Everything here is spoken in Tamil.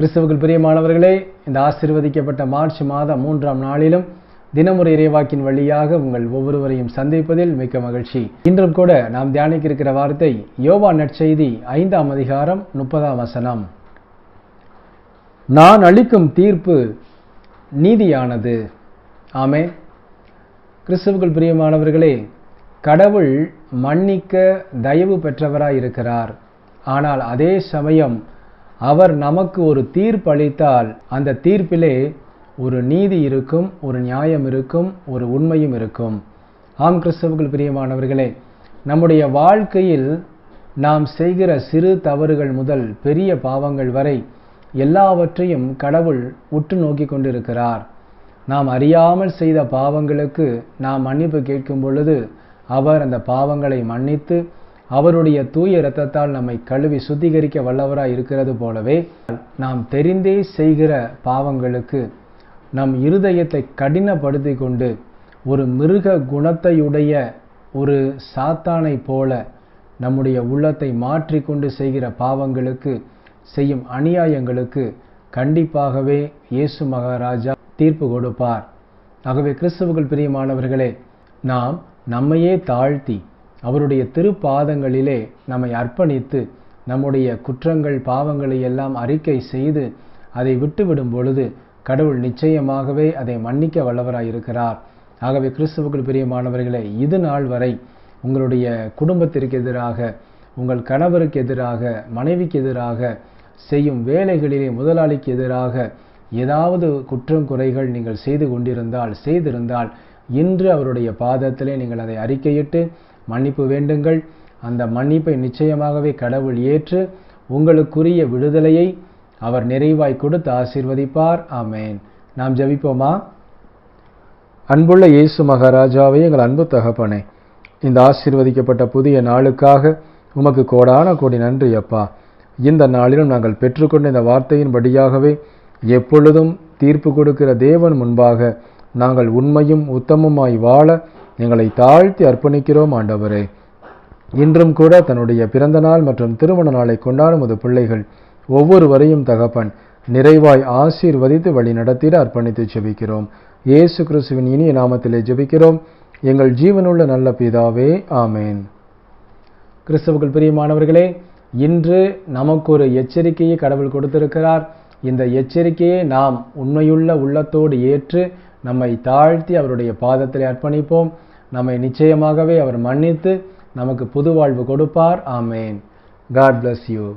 கிறிஸ்துவுக்கு பிரியமானவர்களே இந்த ஆசிர்வதிக்கப்பட்ட மார்ச் மாதம் மூன்றாம் நாளிலும் தினமுறை இறைவாக்கின் வழியாக உங்கள் ஒவ்வொருவரையும் சந்திப்பதில் மிக்க மகிழ்ச்சி. இன்றும் கூட நாம் தியானிக்க இருக்கிற வார்த்தை யோவா நற்செய்தி ஐந்தாம் அதிகாரம் முப்பதாம் வசனம். நான் அளிக்கும் தீர்ப்பு நீதியானது. ஆமே கிறிஸ்துவுக்குள் பிரியமானவர்களே கடவுள் மன்னிக்க தயவு பெற்றவராய் இருக்கிறார் ஆனால் அதே சமயம் அவர் நமக்கு ஒரு தீர்ப்பளித்தால் அந்த தீர்ப்பிலே ஒரு நீதி இருக்கும் ஒரு நியாயம் இருக்கும் ஒரு உண்மையும் இருக்கும். ஆம் கிறிஸ்தவர்கள் பிரியமானவர்களே நம்முடைய வாழ்க்கையில் நாம் செய்கிற சிறு தவறுகள் முதல் பெரிய பாவங்கள் வரை எல்லாவற்றையும் கடவுள் உற்று நோக்கி கொண்டிருக்கிறார். நாம் அறியாமல் செய்த பாவங்களுக்கு நாம் மன்னிப்பு கேட்கும் பொழுது அவர் அந்த பாவங்களை மன்னித்து அவருடைய தூய இரத்தத்தால் நம்மை கழுவி சுத்திகரிக்க வல்லவராய் இருக்கிறது போலவே நாம் தெரிந்தே செய்கிற பாவங்களுக்கு நம் இருதயத்தை கடினப்படுத்தி கொண்டு ஒரு மிருக குணத்தையுடைய ஒரு சாத்தானை போல நம்முடைய உள்ளத்தை மாற்றிக்கொண்டு செய்கிற பாவங்களுக்கு செய்யும் அநியாயங்களுக்கு கண்டிப்பாகவே இயேசு மகாராஜா தீர்ப்பு கொடுப்பார். ஆகவே கிறிஸ்துவுக்குள் பிரியமானவர்களே நாம் நம்மையே தாழ்த்தி அவருடைய திருப்பாதங்களிலே நம்மை அர்ப்பணித்து நம்முடைய குற்றங்கள் பாவங்களை எல்லாம் அறிக்கை செய்து அதை விட்டுவிடும் பொழுது கடவுள் நிச்சயமாகவே அதை மன்னிக்க வல்லவராயிருக்கிறார். ஆகவே கிறிஸ்துவுக்குள் பிரியமானவர்களே இது நாள் வரை உங்களுடைய குடும்பத்திற்கு எதிராக உங்கள் கணவருக்கு எதிராக மனைவிக்கு எதிராக செய்யும் வேலைகளிலே முதலாளிக்கு எதிராக ஏதாவது குற்றம் குறைகள் நீங்கள் செய்து கொண்டிருந்தால் செய்திருந்தால் இன்று அவருடைய பாதத்திலே நீங்கள் அதை அறிக்கையிட்டு மன்னிப்பு வேண்டுங்கள். அந்த மன்னிப்பை நிச்சயமாகவே கடவுள் ஏற்று உங்களுக்குரிய விடுதலையை அவர் நிறைவாய் கொடுத்து ஆசீர்வதிப்பார். ஆமேன். நாம் ஜபிப்போமா? அன்புள்ள இயேசு மகாராஜாவை எங்கள் அன்பு தகப்பனே இந்த ஆசீர்வதிக்கப்பட்ட புதிய நாளுக்காக உமக்கு கோடான கோடி நன்றி அப்பா. இந்த நாளிலும் நாங்கள் பெற்றுக்கொண்ட இந்த வார்த்தையின்படியாகவே எப்பொழுதும் தீர்ப்பு கொடுக்கிற தேவன் முன்பாக நாங்கள் உண்மையும் உத்தமமாய் வாழ எங்களை தாழ்த்தி அர்ப்பணிக்கிறோம் ஆண்டவரே. இன்றும் கூட தன்னுடைய பிறந்த நாள் மற்றும் திருமண நாளை கொண்டாடும் அது பிள்ளைகள் ஒவ்வொருவரையும் தகப்பன் நிறைவாய் ஆசீர்வதித்து வழி நடத்திட அர்ப்பணித்து ஜெபிக்கிறோம். இயேசு கிறிஸ்துவின் இனிய நாமத்திலே ஜெபிக்கிறோம். எங்கள் ஜீவனுள்ள நல்ல பிதாவே ஆமேன். கிறிஸ்தவர்கள் பிரியமானவர்களே இன்று நமக்கு ஒரு எச்சரிக்கையை கடவுள் கொடுத்திருக்கிறார். இந்த எச்சரிக்கையை நாம் உண்மையுள்ள உள்ளத்தோடு ஏற்று நம்மை தாழ்த்தி அவருடைய பாதத்தில் அர்ப்பணிப்போம். நம்மை நிச்சயமாகவே அவர் மன்னித்து நமக்கு புது வாழ்வு கொடுப்பார். ஆமேன். God bless you